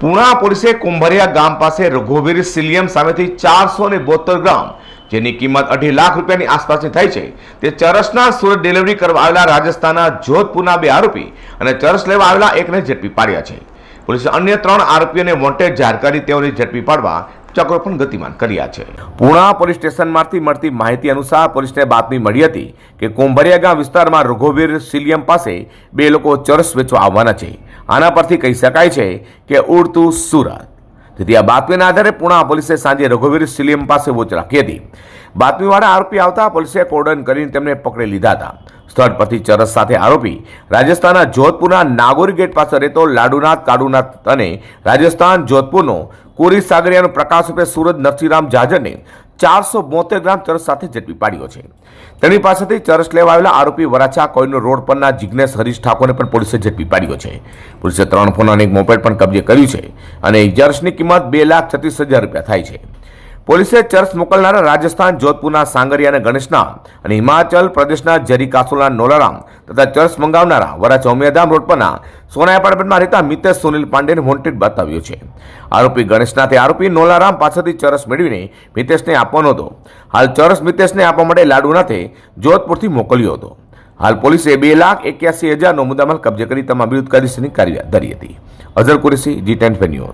પુણા પોલીસે કુંભરિયા ગામ પાસે રઘુવીર સિલિયમ સામેથી ચારસો ને બોતેર ગ્રામ, જેની કિંમત અઢી લાખ રૂપિયાની આસપાસની થાય છે, તે ચરસના સુરત ડિલિવરી કરવા આવેલા રાજસ્થાનના જોધપુરના બે આરોપી અને ચરસ લેવા આવેલા એકને ઝડપી પાડ્યા છે. પોલીસે અન્ય ત્રણ આરોપીઓને વોન્ટેડ જાહેર કરી તેઓને ઝડપી પાડવા ચક્રો પણ ગતિમાન કર્યા છે. પુણા પોલીસ સ્ટેશનમાંથી મળતી માહિતી અનુસાર પોલીસને બાતમી મળી હતી કે કુંભરિયા ગામ વિસ્તારમાં રઘુવીર સિલિયમ પાસે બે લોકો ચરસ વેચવા આવવાના છે. આના પરથી કહી શકાય છે કે ઉડતું સુરત. તેથી આ બાતમીના આધારે પુણા પોલીસે સાંજે રઘુવીર સિલિયમ પાસે વોચ રાખી હતી. બાતમીવાળા આરોપી આવતા પોલીસે કોર્ડન કરીને તેમને પકડી લીધા હતા. સ્થળ પરથી ચરસ સાથે આરોપી રાજસ્થાનના જોધપુરના નાગોરી ગેટ પાસે રહેતો લાડુનાથ કાડુનાથ અને રાજસ્થાન જોધપુરનો કોરી સાગરિયાનો પ્રકાશ રૂપે સુરત નરસિંહરામ જાજરને ચારસો બોતેર ગ્રામ ચરસ સાથે ઝડપી પાડ્યો છે. તેની પાસેથી ચરસ લેવા આવેલા આરોપી વરાછા કોઈનો રોડ પરના જિજ્ઞેશ હરીશ ઠાકોરને પણ પોલીસે ઝડપી પાડ્યો છે. પોલીસે ત્રણ ફોન અને એક મોપેડ પણ કબજે કર્યું છે અને ચરસની કિંમત બે લાખ છત્રીસ હજાર રૂપિયા થાય છે. પોલીસે ચર્ચ મોકલનારા રાજસ્થાન, જોધપુરના સાંગરિયા અને ગણેશના અને હિમાચલ પ્રદેશના જરી કાસુલના નોલારામ તથા ચર્ચ મંગાવનારા વરાછા ઉમિયાધામ રોડ પરના સોના એપાર્ટમેન્ટમાં રહેતા મિતેશ સુનિલ પાંડેને વોન્ટેડ બતાવ્યો છે. આરોપી ગણેશના તે આરોપી નોલારામ પાસેથી ચરસ મેળવીને મિતેશને આપવાનો હતો. હાલ ચરસ મિતેશને આપવા માટે લાડુનાથે જોધપુરથી મોકલ્યો હતો. હાલ પોલીસે બે લાખ એક્યાસી હજારનો મુદ્દામાલ કબજે કરી તમામ વિરુદ્ધ કાયદેસરની કાર્યવાહી ધરી હતી. અઝર કુરેશી, જી ટેન્ટ